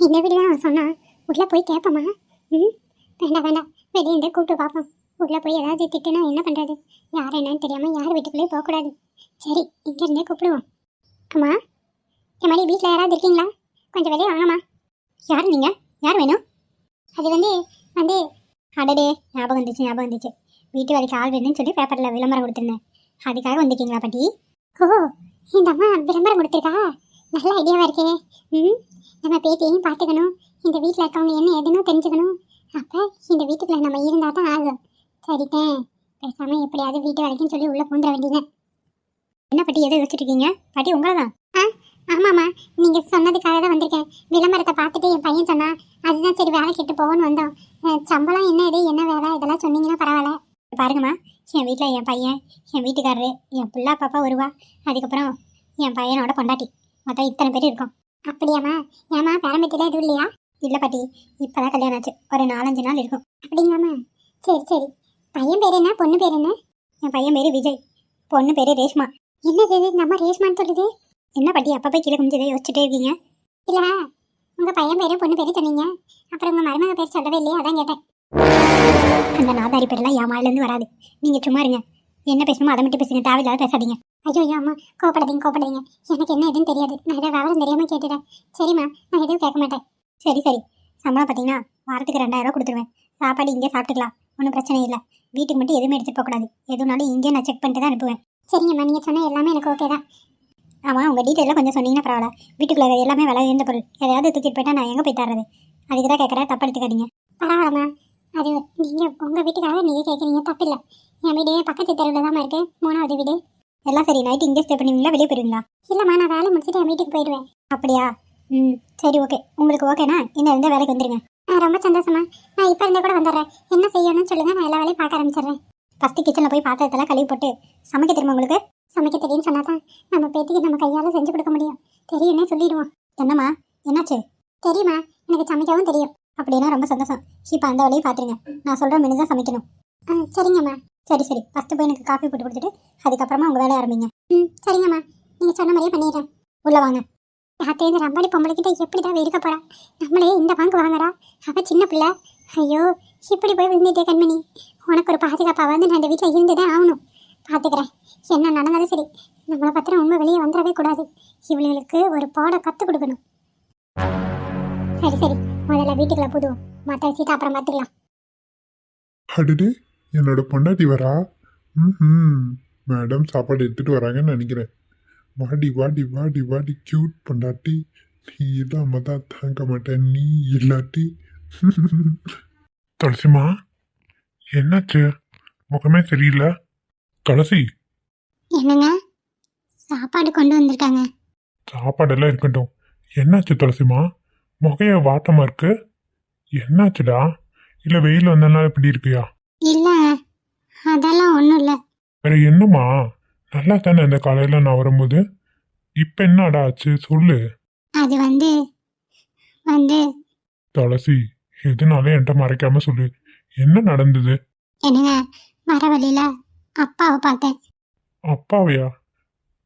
இந்த வீடு தான் சொன்னா உள்ளே போய் கேட்போமா? ம்? வேண்டாம் வேண்டாம். வெளியே இருந்து கூப்பிட்டு பார்ப்போம். உள்ளே போய் ஏதாவது திட்டுனா என்ன பண்ணுறது யார் என்னன்னு தெரியாமல் யார் வீட்டுக்குள்ளேயே போகக்கூடாது. சரி இங்கேருந்தே கூப்பிடுவோம். அம்மா என் மாதிரி வீட்டில் யாராவது இருக்கீங்களா? கொஞ்சம் வெளியே வாங்கம்மா. யார் நீங்கள் யார் வேணும்? அது வந்து வந்து அடடே ஞாபகம் வந்துச்சு ஞாபகம் வந்துச்சு. வீட்டு வேலைக்கு ஆள் வேணும்னு சொல்லி பேப்பரில் விளம்பரம் கொடுத்துருந்தேன். அதுக்காக வந்திருக்கீங்களா பாட்டி? ஓ இந்த அம்மா விளம்பரம் கொடுத்துருக்கா? நல்ல ஐடியாவாக இருக்கே. ம் நம்ம பேத்தியையும் பார்த்துக்கணும். இந்த வீட்டில் இருக்கவங்க என்ன எதுன்னு தெரிஞ்சுக்கணும். அப்போ இந்த வீட்டுக்குள்ள நம்ம இருந்தால் தான் ஆகும். சரிட்டேன் பேசாமல் எப்படியாவது வீட்டு வேலைக்குன்னு சொல்லி உள்ளே பூந்துட வேண்டியதுதான். என்ன பாட்டி எதை யோசிச்சுருக்கீங்க பாட்டி உங்களை தான் ஆமாம்மா நீங்கள் சொன்னதுக்காக தான் வந்திருக்கேன். விளம்பரத்தை பார்த்துட்டு என் பையன் சொன்னான் அதுதான் சரி வேலை கெட்டு போகணும்னு வந்தோம். சம்பளம் என்ன இது என்ன வேலை இதெல்லாம் சொன்னீங்கன்னா பரவாயில்ல. பாருங்கம்மா என் வீட்டில் என் பையன் என் வீட்டுக்காரரு என் பிள்ளை பாப்பா வருவா. அதுக்கப்புறம் என் பையனோட பொண்டாட்டி. மொத்தம் இத்தனை பேர் இருக்கோம். அப்படியாம்மா ஏம்மா பேரம்பேத்தில எதுவும் இல்லையா? இல்லை பாட்டி இப்போதான் கல்யாணம் ஆச்சு. ஒரு நாலஞ்சு நாள் இருக்கும். அப்படிங்களாம்மா? சரி சரி. பையன் பேர் என்ன பொண்ணு பேர் என்ன? என் பையன் பேர் விஜய். பொண்ணு பேர் ரேஷ்மா. என்னது நம்ம ரேஷ்மான்னு சொல்லுது? என்ன பாட்டி அப்போ போய் கீழே குமிஞ்சதை யோசிச்சுட்டே இருக்கீங்க? இல்லைண்ணா உங்கள் பையன் பேரும் பொண்ணு பேரும் சொன்னீங்க. அப்புறம் உங்கள் மருமக பேர் சொல்லவே இல்லையா அதான் கேட்டேன். அந்த நாதாரி பேரெல்லாம் என் வாயிலேருந்து வராது. நீங்கள் சும்மா இருங்க. என்ன பேசணுமோ அதை மட்டும் பேசுங்க தேவையில்லாத பேசாதீங்க. ஐயோ ஐயோ அம்மா கோப்படாதீங்க கோப்படாதீங்க எனக்கு என்ன எதுவும் தெரியாது. நான் எதாவது விவரம் தெரியாமல் கேட்டுட்டேன். சரிம்மா நான் எதுவும் கேட்க மாட்டேன். சரி சரி. சம்பளம் பார்த்தீங்கன்னா வாரத்துக்கு ரெண்டாயிரம் ரூபா கொடுத்துருவேன். சாப்பாடு இங்கே சாப்பிட்டுக்கலாம். ஒன்றும் பிரச்சனை இல்லை. வீட்டுக்கு மட்டும் எதுவுமே எடுத்துகிட்டு போகக்கூடாது. எதுனாலும் இங்கே நான் செக் பண்ணிட்டு தான் அனுப்புவேன். சரிங்கம்மா நீங்கள் சொன்ன எல்லாமே எனக்கு ஓகே தான். ஆமாம் உங்கள் டீட்டெயிலாக கொஞ்சம் சொன்னீங்கன்னா பரவாயில்ல. வீட்டுக்குள்ளே எல்லாமே விலை இருந்த பொருள். எதாவது தூக்கிட்டு போயிட்டா நான் எங்கே போய் தர்றது? அதுக்கு தான் கேட்குறேன் தப்பு எடுத்துக்காதீங்க. பரவாயில்லம்மா. அது நீங்கள் உங்கள் வீட்டுக்காக நீங்கள் கேட்குறீங்க தப்பில்லை என் வீடு பக்கத்து தெருவில் தான் இருக்குது மூணாவது வீடு. எல்லாம் சரி. நைட்டு இங்கே ஸ்டே பண்ணுவீங்களா? வெளியே போயிருவீங்களா? இல்லைம்மா நான் வேலை முடிச்சுட்டு என் வீட்டுக்கு போயிடுவேன். அப்படியா? ம் சரி ஓகே உங்களுக்கு ஓகேனா இன்னும் இருந்தால் வேலைக்கு வந்துடுங்க ரொம்ப சந்தோஷமா நான் இப்போ இருந்தே கூட வந்துடுறேன். என்ன செய்யணும்னு சொல்லுங்கள் நான் எல்லா வேலையும் பார்க்க ஆரம்பிச்சிடுறேன். ஃபஸ்ட்டு கிச்சனில் போய் பாத்திரத்தெல்லாம் கழுவி போட்டு சமைக்க தெரியுமா உங்களுக்கு? சமைக்க தெரியும்னு சொன்னா தான் நம்ம பேத்திக்கு நம்ம கையால் செஞ்சு கொடுக்க முடியும். தெரியும்னே சொல்லிடுவோம். என்னம்மா? என்னாச்சு? தெரியுமா? எனக்கு சமைக்கவும் தெரியும். அப்படின்னா ரொம்ப சந்தோஷம். இப்போ அந்த வேலையை பார்த்துருங்க. நான் சொல்கிற மெனு தான் சமைக்கணும். ஆ சரிங்கம்மா. சரி சரி. ஃபஸ்ட்டு போய் எனக்கு காஃபி போட்டு கொடுத்துட்டு அதுக்கப்புறமா உங்கள் வேலையை ஆரம்பிங்க. ம் சரிங்கம்மா. நீங்கள் சொன்ன மாதிரியே பண்ணிடுறேன். உள்ளே வாங்க. யார்கிட்ட இந்த ரம்பாடி பொம்பளைக்கிட்ட எப்படி தான் இருக்க போகிறா நம்மளே இந்த பங்கு வாங்குறா? அவ சின்ன பிள்ளை. ஐயோ இப்படி போய் விழுந்துட்டே கண்மணி. உனக்கு ஒரு பாதுகாப்பாக வந்து நான் இந்த வீட்டில் இருந்து தான் ஆகணும். பார்த்துக்கிறேன் என்ன நடந்தாலும் சரி நம்மளை பத்திரம் உண்மை வெளியே வந்துடவே கூடாது. இவளுகளுக்கு ஒரு பாடம் கற்றுக் கொடுக்கணும். சரி சரி. முதல்ல வீட்டுக்குள்ள புதுவோம் மற்ற சீட்டை அப்புறம் பார்த்துக்கலாம் அடடே என்னோட பொண்டாட்டி வரா? ம் மேடம் சாப்பாடு எடுத்துட்டு வராங்கன்னு நினைக்கிறேன். வாடி வாடி வாடி வாடி கியூட் பொண்டாட்டி. நீ இல்லாம தான் தாங்க மாட்டேன். நீ இல்லாட்டி. துளசிமா என்னாச்சு? முகமே சரியில்லை. துளசி. என்னங்க? சாப்பாடு கொண்டு வந்திருக்காங்க. சாப்பாடெல்லாம் இருக்கட்டும். என்னாச்சு துளசிமா? முகைய வாட்டமா இருக்கு? என்னாச்சுடா? இல்லை வெயில் வந்தனால இப்படி இருக்கியா? இல்லை அதெல்லாம் ஒன்றும் இல்லை. வேற என்னம்மா? நல்லா தானே இந்த காலையில நான் வரும்போது? இப்ப என்னடா ஆச்சு? சொல்லு. அது வந்து வந்து துளசி. எதுனாலும் என்கிட்ட மறைக்காம சொல்லு. என்ன நடந்தது? என்னங்க வர வழியில அப்பாவை பார்த்தேன். அப்பாவையா?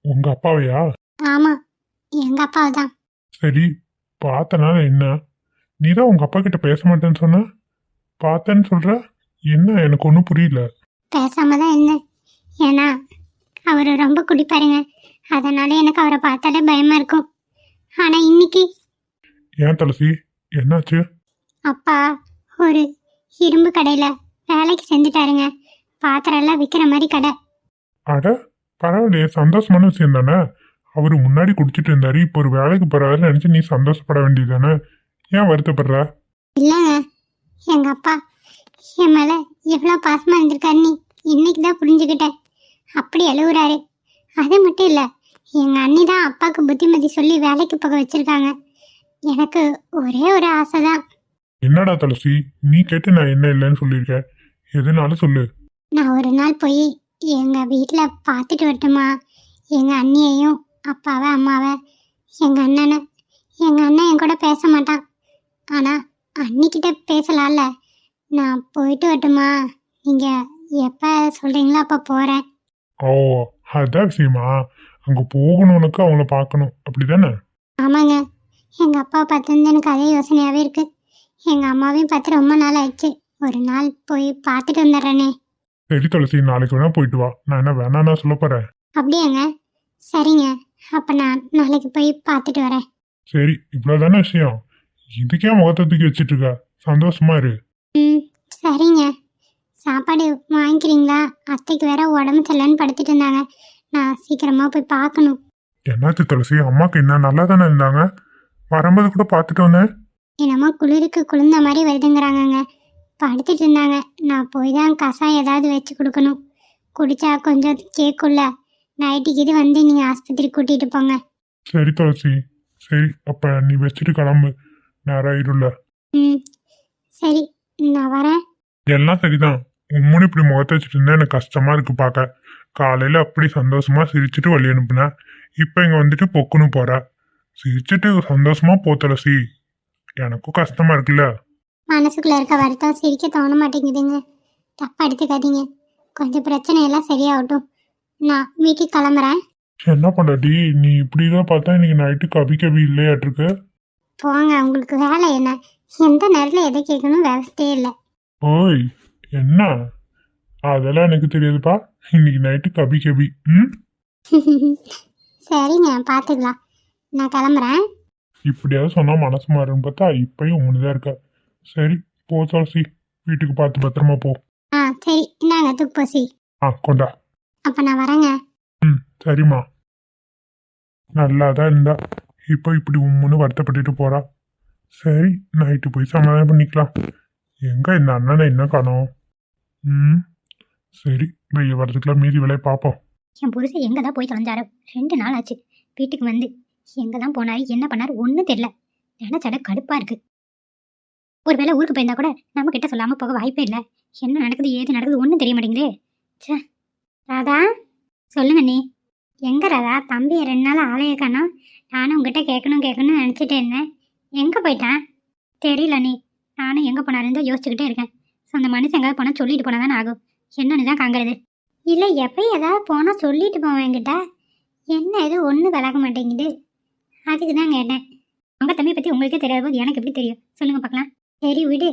உங்க அப்பாவையா? ஆமாம் எங்கள் அப்பாவை தான். சரி பார்த்தனால என்ன? நீ தான் உங்க அப்பா கிட்ட பேச மாட்டேன்னு சொன்ன? பார்த்தேன்னு சொல்ற? என்ன எனக்கு ஒன்றும் புரியல. பேசாம தான் இருந்தேன். ஏன்னா அவர் ரொம்ப குடிப்பாருங்க. அதனால எனக்கு அவரை பார்த்தாலே பயமா இருக்கும். ஆனால் இன்னைக்கு ஏன் துளசி? என்னாச்சு? அப்பா ஒரு இரும்பு கடையில் வேலைக்கு செஞ்சுட்டாருங்க. பாத்திரம் எல்லாம் விற்கிற மாதிரி கடை. அட பரவாயில்லையே சந்தோஷமான விஷயம் தானே? அவர் முன்னாடி குடிச்சிட்டு இருந்தாரு இப்போ ஒரு வேலைக்கு போறாருன்னு நினைச்சு நீ சந்தோஷப்பட வேண்டியது தானே ஏன் வருத்தப்படுற? இல்லைங்க எங்கள் அப்பா என் மேலே எவ்வளோ பாசமாக இருந்திருக்காருன்னு இன்னைக்கு தான் புரிஞ்சுக்கிட்டேன் அப்படி அழுகுறாரு அது மட்டும் இல்லை எங்கள் அண்ணி தான் அப்பாவுக்கு புத்திமதி சொல்லி வேலைக்கு போக வச்சுருக்காங்க. எனக்கு ஒரே ஒரு ஆசை தான் என்னடா துளசி? நீ கேட்டு நான் என்ன இல்லைன்னு சொல்லியிருக்கேன் எதுனாலும் சொல்லு. நான் ஒரு நாள் போய் எங்கள் வீட்டில் பார்த்துட்டு வரட்டுமா? எங்கள் அண்ணியையும் அப்பாவை அம்மாவை. எங்கள் அண்ணனை எங்கள் அண்ணன் என் கூட பேச மாட்டான். ஆனால் அன்னிக்கிட்ட பேசலாம்ல. நான் போயிட்டு வரட்டுமா? நீங்கள் எப்போ சொல்கிறீங்களோ அப்போ போகிறேன் ஓ அதான் விஷயமா. அங்கே போகணும்னுக்கு அவங்கள பார்க்கணும். அப்படிதானே? ஆமாங்க. எங்கள் அப்பா பார்த்துருந்து எனக்கு அதே யோசனையாகவே இருக்குது எங்கள் அம்மாவையும் பார்த்து ரொம்ப நாள் ஆயிடுச்சு. ஒரு நாள் போய் பார்த்துட்டு வந்துடுறேனே. சரி துளசி நாளைக்கு வேணா போயிட்டு வா. நான் என்ன வேணான்னா சொல்ல போறேன். அப்படியாங்க. சரிங்க. அப்போ நான் நாளைக்கு போய் பார்த்துட்டு வரேன். சரி இவ்வளோதானே விஷயம்? இதுக்கே முகத்தை தூக்கி வச்சிட்டு இருக்க. சந்தோஷமா இரு. ம் சரிங்க. சாப்பாடு வாங்கிக்கிறீங்களா? அத்தைக்கு வேற உடம்பு சரியில்லைன்னு படுத்துட்டு இருந்தாங்க. நான் சீக்கிரமாக போய் பார்க்கணும். என்னாச்சு துளசி? அம்மாக்கு என்ன நல்லா தானே இருந்தாங்க? வரும்போது கூட பார்த்துட்டு வந்தேன். என்னமோ குளிருக்கு குளிர்ந்த மாதிரி வருதுங்கிறாங்கங்க. படுத்துட்டு இருந்தாங்க. நான் போய் தான் கசாயம் ஏதாவது வச்சு கொடுக்கணும். குடிச்சா கொஞ்சம் கேட்கும்ல நைட்டுக்கு இது வந்து நீங்கள் ஆஸ்பத்திரி கூட்டிகிட்டு போங்க. சரி துளசி. சரி அப்ப நீ வச்சுட்டு கிளம்பு. நேரம் ஆயிடும்ல ம். சரி நான் வரேன். எல்லாம் சரிதான். உம்முன்னு இப்படி முகத்தை வச்சுட்டு இருந்தா எனக்கு கஷ்டமா இருக்கு பார்க்க காலையில அப்படி சந்தோஷமா சிரிச்சுட்டு வழி அனுப்புனேன் இப்போ இங்க வந்துட்டு பொக்குன்னு போற. சிரிச்சுட்டு சந்தோஷமா போ துளசி. எனக்கும் கஷ்டமா இருக்குல்ல? மனசுக்குள்ளே இருக்க வருத்தம் சிரிக்க தோண மாட்டேங்குதுங்க. தப்பா எடுத்துக்காதீங்க. கொஞ்சம் பிரச்சனை எல்லாம் சரியாகட்டும். நான் வீட்டுக்கு கிளம்புறேன். என்ன பண்ணாடி? நீ இப்படிதான் பார்த்தா இன்னைக்கு நைட்டு கவி கவி இல்லையாட்டிருக்கு? போங்க உங்களுக்கு வேலை என்ன? எந்த நேரத்தில் எதை கேட்கணும் விவசாயே இல்லை. ஓய் என்ன? அதெல்லாம் எனக்கு தெரியாதுப்பா. இன்னைக்கு நைட்டு கபி கபி ம்? சரிங்க பார்த்துக்கலாம். நான் கிளம்புறேன். இப்படியாவது சொன்னா மனசு மாறுன்னு பார்த்தா இப்பயும் உண்மைதான் இருக்க. சரி போ துளசி. வீட்டுக்கு பார்த்து பத்திரமா போ. ஆ சரி. இந்தாங்க துப்பசி. ஆ கொண்டா. அப்போ நான் வரேங்க. ம் சரிம்மா. நல்லா தான் இருந்தா. இப்போ இப்படி உம்முன்னு வருத்தப்பட்டுட்டு போறா. சரி நைட்டு போய் சமாதானம் பண்ணிக்கலாம். எங்க இந்த அண்ணனை என்ன காணோம்? ம் சரி வெய்ய வரதுக்குலாம் மீதி வேலையை பார்ப்போம். என் புருஷன் எங்கே தான் போய் தொலைஞ்சாரோ? ரெண்டு நாள் ஆச்சு. வீட்டுக்கு வந்து எங்கே தான் போனாரு என்ன பண்ணாரு ஒன்றும் தெரியல. நினச்சட கடுப்பாக இருக்கு. ஒருவேளை ஊருக்கு போயிருந்தா கூட நம்ம கிட்ட சொல்லாமல் போக வாய்ப்பே இல்லை. என்ன நடக்குது ஏது நடக்குது ஒன்றும் தெரிய மாட்டேங்குதே. ச்சே ராதா சொல்லுங்க நீ எங்க ராதா தம்பி ரெண்டு நாள் ஆளைய நானும் உங்ககிட்ட கேட்கணும் கேட்கணும்னு நினச்சிட்டே இருந்தேன். எங்கே போயிட்டான் தெரியல நீ நானும் எங்கே போனாருன்னு தான் யோசிச்சுக்கிட்டே இருக்கேன். ஸோ அந்த மனுஷன் எங்கேயாவது போனால் சொல்லிட்டு போனால் தானே ஆகும். என்னன்னு தான் காங்கிறது இல்லை எப்போயும் ஏதாவது போனால் சொல்லிட்டு போவேன் என்கிட்ட. என்ன எதுவும் ஒன்றும் விளக்க மாட்டேங்குது. அதுக்கு தான் கேட்டேன் உங்கள் தம்பி பற்றி உங்களுக்கே தெரியாத போது எனக்கு எப்படி தெரியும்? சொல்லுங்கள் பார்க்கலாம். சரி விடு.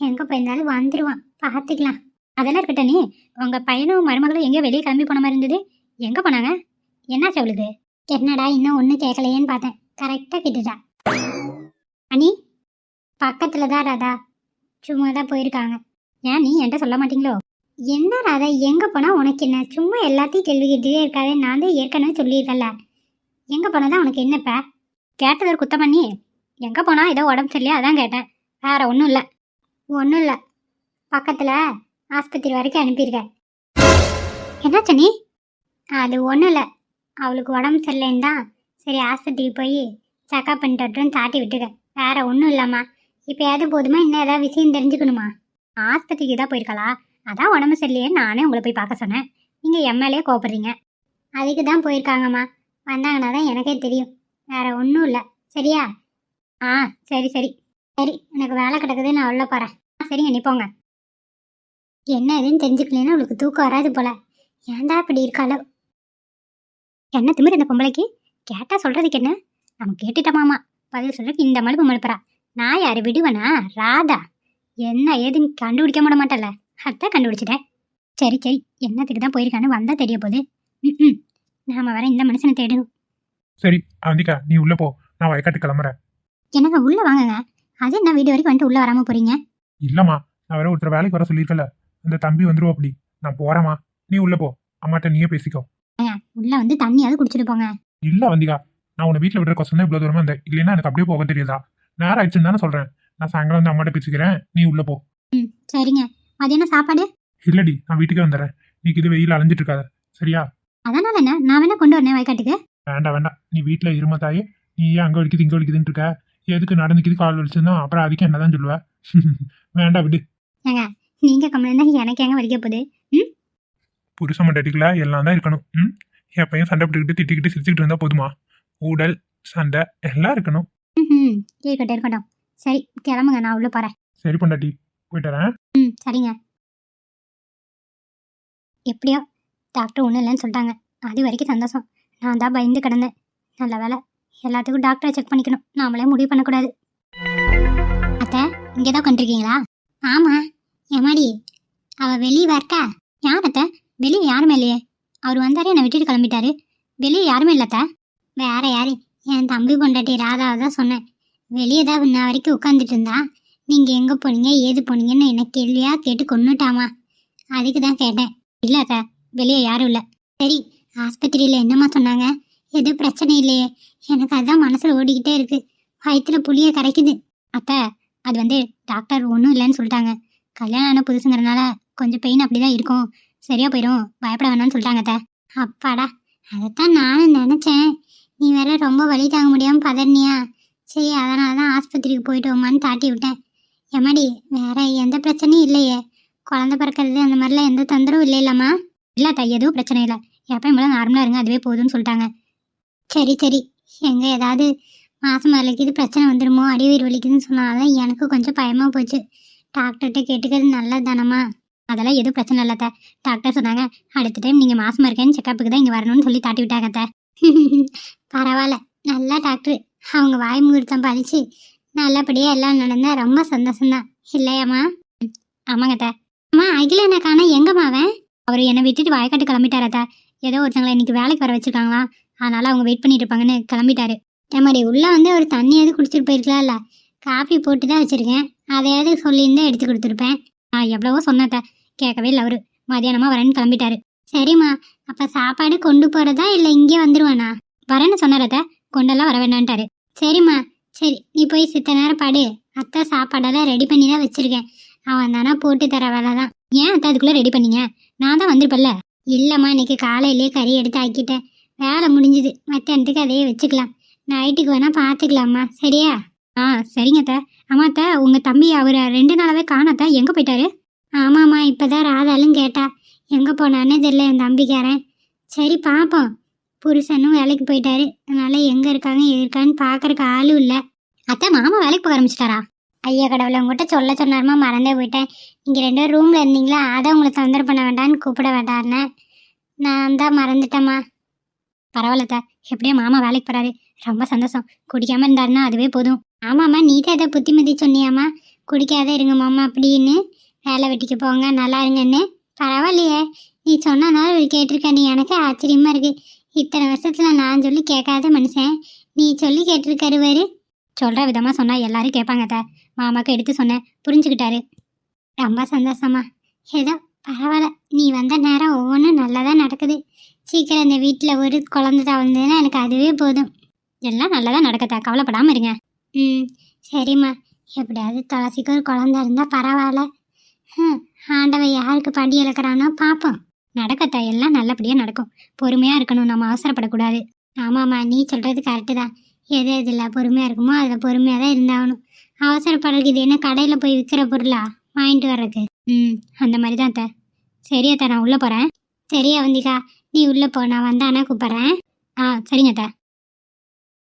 எங்கே போயிருந்தாலும் வந்துடுவான் பார்த்துக்கலாம். அதெல்லாம் இருக்கட்டும் நீ. உங்கள் பையனும் மருமகளும் எங்கேயோ வெளியே கிளம்பி போன மாதிரி இருந்தது. எங்கே போனாங்க? என்ன அவளுக்கு? என்னடா இன்னும் ஒன்றும் கேட்கலையேன்னு பார்த்தேன். கரெக்டாக கேட்டுட்டா. அனி பக்கத்தில் தான் ராதா. சும்மா தான் போயிருக்காங்க. ஏன் நீ என்கிட்ட சொல்ல மாட்டீங்களோ? என்ன ராதா எங்கே போனால் உனக்கு என்ன? சும்மா எல்லாத்தையும் கேள்வி கேட்டுகிட்டே இருக்காதே. நான் தான் ஏற்கனவே சொல்லியிருக்கல எங்கே போனதா உனக்கு என்னப்பா? கேட்டது ஒரு குத்தம் பண்ணி எங்கே போனால் ஏதோ உடம்பு சரியில்லையா? அதான் கேட்டேன். வேற ஒன்றும் இல்லை. ஒன்றும் இல்லை. பக்கத்தில் ஆஸ்பத்திரி வரைக்கும் அனுப்பியிருக்கேன். என்ன நீ அது ஒன்றும் இல்லை. அவளுக்கு உடம்பு சரியில்லைன்னு தான் சரி ஆஸ்பத்திரிக்கு போய் செக்அப் பண்ணிட்டு வரட்டும்னு தாட்டி விட்டுருக்கேன் வேற ஒன்றும் இல்லைம்மா. இப்போ எது போதுமா? இன்னும் ஏதாவது விஷயம் தெரிஞ்சுக்கணுமா? ஆஸ்பத்திரிக்கு தான் போயிருக்கலாம் அதான் உடம்பு சரியில்லையேன்னு நானே உங்களை போய் பார்க்க சொன்னேன். நீங்கள் எம்எல்ஏ கோபப்படுறீங்க அதுக்கு தான் போயிருக்காங்கம்மா. வந்தாங்கன்னா தான் எனக்கே தெரியும். வேற ஒன்றும் இல்லை. சரியா? ஆ சரி சரி. சரி எனக்கு வேலை கிடக்குது நான் உள்ள போகிறேன் ஆ, சரிங்க நீ போங்க. என்ன எதுன்னு தெரிஞ்சுக்கலன்னா அவளுக்கு தூக்கம் வராது போல. ஏன்டா இப்படி இருக்காளோ? என்ன திமிர் இந்த பொம்பளைக்கு? கேட்டால் சொல்கிறதுக்கு என்ன? நம்ம கேட்டுட்டோமாமா பதில் சொல்றதுக்கு இந்த மழுப்பு மழுப்புறா நான் யார் விடுவனா? ராதா. என்ன ஏதுன்னு கண்டுபிடிக்க மாட மாட்டேன்ல அதான் கண்டுபிடிச்சிட்டேன். சரி சரி. என்னத்துக்கு தான் போயிருக்கான்னு வந்தால் தெரிய போகுது. ம் ம் நாம வர இந்த மனுஷனை தேடணும் சரி அவந்திகா நீ உள்ள போ. நான் வயக்காட்டு கிளம்புறேன். எனக்கு உள்ள வாங்குங்க. அது என்ன வீடு வரைக்கும் வந்துட்டு உள்ள வராம போறீங்க? இல்லம்மா நான் வேற ஒருத்தர் வேலைக்கு வர சொல்லியிருக்கல அந்த தம்பி வந்துருவா அப்படி. நான் போறேம்மா. நீ உள்ள போ. அம்மாட்ட நீயே பேசிக்கோ. உள்ள வந்து தண்ணியாவது குடிச்சிட்டு போங்க. இல்ல வந்திகா. நான் உன்னை வீட்டில் விடுற கொஸ்டின் தான் இவ்வளோ தூரமா இருந்தேன் இல்லைன்னா எனக்கு அப்படியே போக தெரியாதா? நேரம் ஆயிடுச்சுன்னு தானே சொல்றேன். நான் சாயங்காலம் வந்து அம்மாட்ட பேசிக்கிறேன். நீ உள்ள போ. ம் சரிங்க. அது என்ன சாப்பாடு? இல்லடி நான் வீட்டுக்கே வந்துடுறேன். நீக்கு இது வெயில் அலைஞ்சிட்டு இருக்காத. சரியா? அதனால என்ன? நான் வேணா கொண்டு வரேன் வயக்காட்டுக்கு. வேண்டாம் வேண்டாம். நீ வீட்டில் இரும தாயே நீ ஏன் அங்கே வலிக்குது இங்கே வலிக்குதுன்னு இருக்க? எதுக்கு நடந்துக்குது கால் வலிச்சுன்னா? அப்புறம் அதுக்கு என்னதான் சொல்லுவ? வேண்டாம் விடு. நீங்க கம்மி எனக்கு எங்க வலிக்க போகுது? புருஷ மண்டாட்டிக்குல எல்லாம் தான் இருக்கணும். ம்? எப்பயும் சண்டை போட்டுக்கிட்டு திட்டிக்கிட்டு சிரிச்சுக்கிட்டு இருந்தா போதுமா? ஊடல் சண்டை எல்லாம் இருக்கணும். ம் இருக்கட்டும் இருக்கட்டும். சரி கிளம்புங்க நான் உள்ளே போகிறேன் சரி பொண்டாட்டி. போயிட்டு வரேன். ம் சரிங்க. எப்படியோ டாக்டர் ஒன்றும் இல்லைன்னு சொல்லிட்டாங்க. அது வரைக்கும் சந்தோஷம். நான் தான் பயந்து கிடந்தேன். நல்ல வேலை எல்லாத்துக்கும் டாக்டரை செக் பண்ணிக்கணும். நாமளே முடிவு பண்ணக்கூடாது. அத்தை இங்கே தான் கொண்டிருக்கீங்களா ஆமாம் ஏமாடி அவள் வெளியே வரட்டா யார் அத்தை? வெளியே யாருமே இல்லையே. அவர் வந்தாரு என்னை விட்டுட்டு கிளம்பிட்டாரு. வெளியே யாருமே இல்லை வேற யாரு? என் தம்பி பொண்டாட்டி ராதாவை தான் சொன்னேன். வெளியே தான் இன்ன வரைக்கும் உட்காந்துட்டு இருந்தா. நீங்கள் எங்கே போனீங்க ஏது போனீங்கன்னு என்ன கேள்வியாக கேட்டு கொண்டுட்டாமா அதுக்கு தான் கேட்டேன். இல்லை அத்தை வெளியே யாரும் இல்லை. சரி ஆஸ்பத்திரியில் என்னம்மா சொன்னாங்க? எதுவும் பிரச்சனை இல்லையே. எனக்கு அதுதான் மனசில் ஓடிக்கிட்டே இருக்கு. வயிற்றுல புளியை கரைக்குது. அத்தை அது வந்து டாக்டர் ஒன்றும் இல்லைன்னு சொல்லிட்டாங்க. கல்யாணம் ஆன புதுசுங்கிறனால கொஞ்சம் பெயின் அப்படி தான் இருக்கும். சரியாக போயிடும் பயப்பட வேணாம்னு சொல்லிட்டாங்க அத்தை. அப்பாடா அதைத்தான் நானும் நினச்சேன். நீ வேற ரொம்ப வலி தாங்க முடியாமல் பதறினியா? சரி அதனால தான் ஆஸ்பத்திரிக்கு போயிட்டு வாமான்னு தாட்டி விட்டேன். எம்மாடி வேற எந்த பிரச்சனையும் இல்லையே. குழந்த பிறக்கிறது அந்த மாதிரிலாம் எந்த தொந்தரவும் இல்லை இல்லம்மா இல்லை எதுவும் பிரச்சனை இல்லை. எப்பயும் போல நார்மலாக இருங்க அதுவே போதும்னு சொல்லிட்டாங்க. சரி சரி. எங்கே ஏதாவது மாதம் வலிக்குது பிரச்சனை வந்துருமோ அடிவயிறு வலிக்குதுன்னு சொன்னால எனக்கு கொஞ்சம் பயமாக போச்சு. டாக்டர்கிட்ட கேட்டுக்கிறது நல்லது தானம்மா? அதெல்லாம் எதுவும் பிரச்சனை இல்லை டாக்டர் சொன்னாங்க அடுத்த டைம் நீங்கள் மாதமாக இருக்கேன்னு செக்கப்புக்கு தான் இங்கே வரணும்னு சொல்லி தாட்டி விட்டாங்க பரவாயில்ல. நல்லா டாக்டர் அவங்க வாய் முகூர்த்தம் பழிச்சு நல்லபடியாக எல்லாம் நடந்தால் ரொம்ப சந்தோஷம்தான். இல்லையாம்மா? ம், ஆமாங்க அம்மா அகில என்ன காண எங்கம்மா அவன்? அவர் என்னை விட்டுட்டு வாய்க்காட்டு கிளம்பிட்டாரத்தா ஏதோ ஒருத்தங்களை இன்னைக்கு வேலைக்கு வர வச்சிருக்காங்களா? அதனால அவங்க வெயிட் பண்ணிட்டு இருப்பாங்கன்னு கிளம்பிட்டாரு. ஏமாடி உள்ள வந்து ஒரு தண்ணியாவது குடிச்சிட்டு போயிருக்கலாம்ல? காஃபி போட்டு தான் வச்சிருக்கேன். அதையாவது சொல்லியிருந்தா எடுத்து கொடுத்துருப்பேன். நான் எவ்வளவோ சொன்னத்த கேட்கவே இல்லை அவரு. மதியானமா வரேன்னு கிளம்பிட்டாரு. சரிம்மா அப்ப சாப்பாடு கொண்டு போறதா இல்லை இங்கே வந்துருவானா? வரேன்னு சொன்னாரத்த கொண்டெல்லாம் வர வேண்டான்ட்டாரு. சரிம்மா சரி நீ போய் சித்த நேரம் பாடு. அத்தை சாப்பாடெல்லாம் ரெடி பண்ணி தான் வச்சிருக்கேன். அவன் தானே போட்டு தர வேலை தான் ஏன் அத்தை அதுக்குள்ள ரெடி பண்ணீங்க? நான் தான் வந்திருப்பல்ல இல்லைம்மா இன்னைக்கு காலையிலேயே கறி எடுத்து ஆக்கிட்டேன். வேலை முடிஞ்சுது. மத்தியானத்துக்கு அதையே வச்சுக்கலாம். நைட்டுக்கு வேணால் பார்த்துக்கலாம்மா. சரியா? ஆ சரிங்க அத்தை. ஆமாம் அத்தை உங்கள் தம்பி அவர் ரெண்டு நாளாவே காணாத்தா எங்கே போயிட்டாரு? ஆமாம்மா இப்போ தான் ராதாலும் கேட்டா. எங்கே போனானே தெரில என் தம்பிக்காரன். சரி பார்ப்போம் புருஷனும் வேலைக்கு போயிட்டாரு. அதனால் எங்கே இருக்காங்க எது இருக்கான்னு பார்க்கறக்கு ஆளும் இல்லை. அத்தை மாமா வேலைக்கு போக ஆரம்பிச்சிட்டாரா? ஐயா கடவுளை உங்கள்கிட்ட சொல்ல சொன்னாருமா மறந்தே போயிட்டேன். நீங்கள் ரெண்டு பேரும் ரூமில் இருந்தீங்களா? அதை உங்களை தொந்தரவு பண்ண வேண்டாம்னு கூப்பிட வேண்டான்னு நான் தான் மறந்துட்டேம்மா. பரவாயில்லத்த எப்படியோ மாமா வேலைக்கு போகிறாரு ரொம்ப சந்தோஷம். குடிக்காமல் இருந்தாருன்னா அதுவே போதும். ஆமாம்மா நீ தான் அதை புத்திமதி சொன்னியாம்மா. குடிக்காத இருங்க மாமா அப்படின்னு வேலை வெட்டிக்கு போங்க நல்லா இருங்கன்னு. பரவாயில்லையே. நீ சொன்னனால கேட்டிருக்க நீ எனக்கு ஆச்சரியமாக இருக்குது இத்தனை வருஷத்தில் நான் சொல்லி கேட்காத மனுஷன். நீ சொல்லி கேட்டிருக்காரு வேறு சொல்கிற விதமாக சொன்னால் எல்லாரும் கேட்பாங்க அத்தை. மாமாக்கு எடுத்து சொன்னேன். புரிஞ்சுக்கிட்டாரு. ரொம்ப சந்தோஷமா. ஏதோ பரவாயில்ல. நீ வந்த நேரம் ஒவ்வொன்றும் நல்லதாக நடக்குது. சீக்கிரம் இந்த வீட்டில் ஒரு குழந்தை தவழ்ந்ததுன்னா எனக்கு அதுவே போதும். எல்லாம் நல்லதாக நடக்கத்தா கவலைப்படாமல் இருங்க. ம் சரிம்மா. எப்படியாவது துளசிக்கு ஒரு குழந்த இருந்தால் பரவாயில்ல. ஹம், ஆண்டவன் யாருக்கு படி இழக்கிறானோ பார்ப்போம் நடக்கத்தா எல்லாம் நல்லபடியாக நடக்கும். பொறுமையாக இருக்கணும். நம்ம அவசரப்படக்கூடாது. ஆமாம்மா நீ சொல்கிறது கரெக்டு தான். எது எதில் பொறுமையாக இருக்குமோ அதில் பொறுமையாக தான் இருந்தாகணும். அவசரப்படுறதுக்கு இது என்ன கடையில் போய் விற்கிற பொருளா? வாங்கிட்டு வர்றதுக்கு. ம் அந்த மாதிரி தான் அத்தை. சரி அத்தை நான் உள்ளே போகிறேன் சரியா வந்திக்கா நீ உள்ளே போ நான் வந்தானா கூப்பிட்றேன். ஆ சரிங்க அத்தை.